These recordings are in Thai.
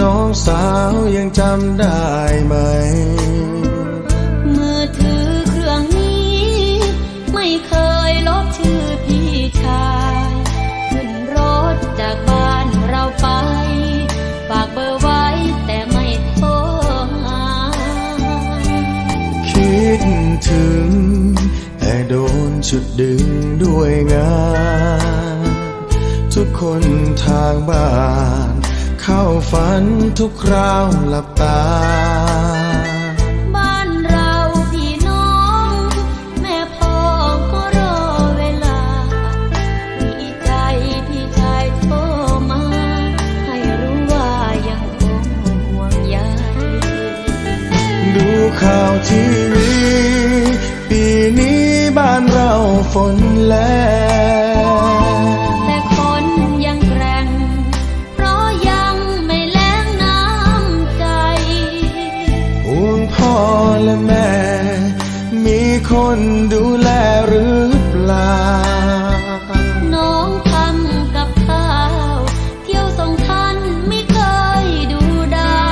น้องสาวยังจำได้ไหม มือถือเครื่องนี้ ไม่เคยลบชื่อพี่ชาย ขึ้นรถจากบ้านเราไป ฝากเบอร์ไว้แต่ไม่โทรหาคิดถึง แต่โดนชุดดึงด้วยงาน ทุกคนทางบ้าน เข้าฝันทุกคราวหลับตา บ้านเราพี่น้อง แม่พ่อก็รอเวลาดีใจพี่ชายโทรมา ให้รู้ว่ายังคงห่วงใยดูข่าวทีวี ปีนี้บ้านเราฝนแลง คนดูแลหรือเปล่า น้องทำกับข้าว เที่ยวส่งท่านไม่เคยดูได้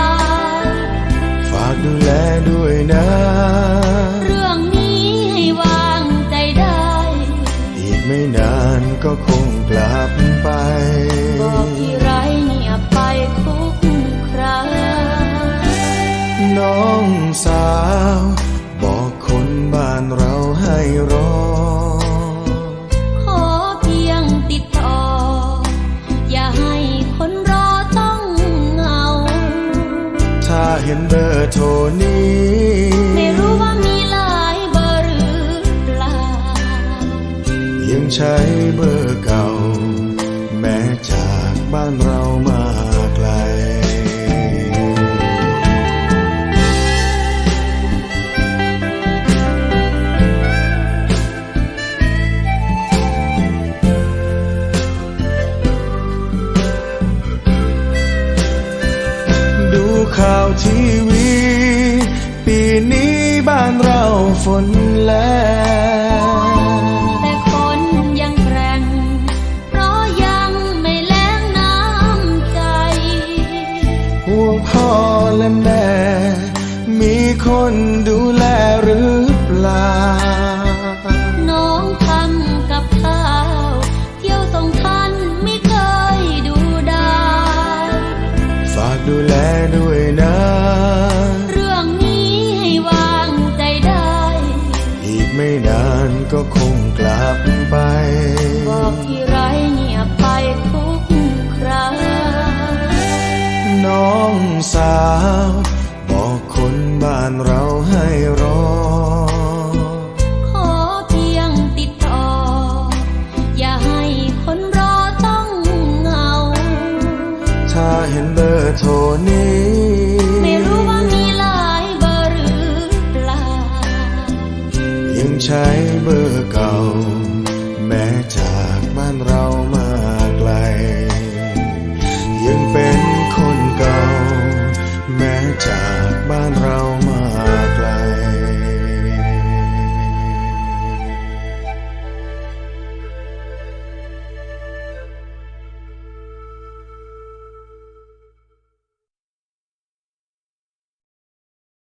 ฝากดูแลด้วยนะ เรื่องนี้ให้วางใจได้ อีกไม่นานก็คงกลับไป บอกที่ไร เห็นเบอร์โทรนี้ ไม่รู้ว่ามีหลายเบอร์หรือเปล่า ยังใช้เบอร์เก่า แม้จากบ้านเรามา ทีวี ปีนี้บ้านเราฝนแลงแต่คนยังแกร่ง เพราะยังไม่แล้งน้ำใจ ห่วงพ่อและแม่ มีคนดู ไม่นานก็คงกลับไป บอกที่ไรเงียบไปทุกคราน้องสาว บอกคนบ้านเราให้รอ ขอเพียงติดต่อ อย่าให้คนรอต้องเหงา ถ้าเห็นเบอร์โทรนี้ Run.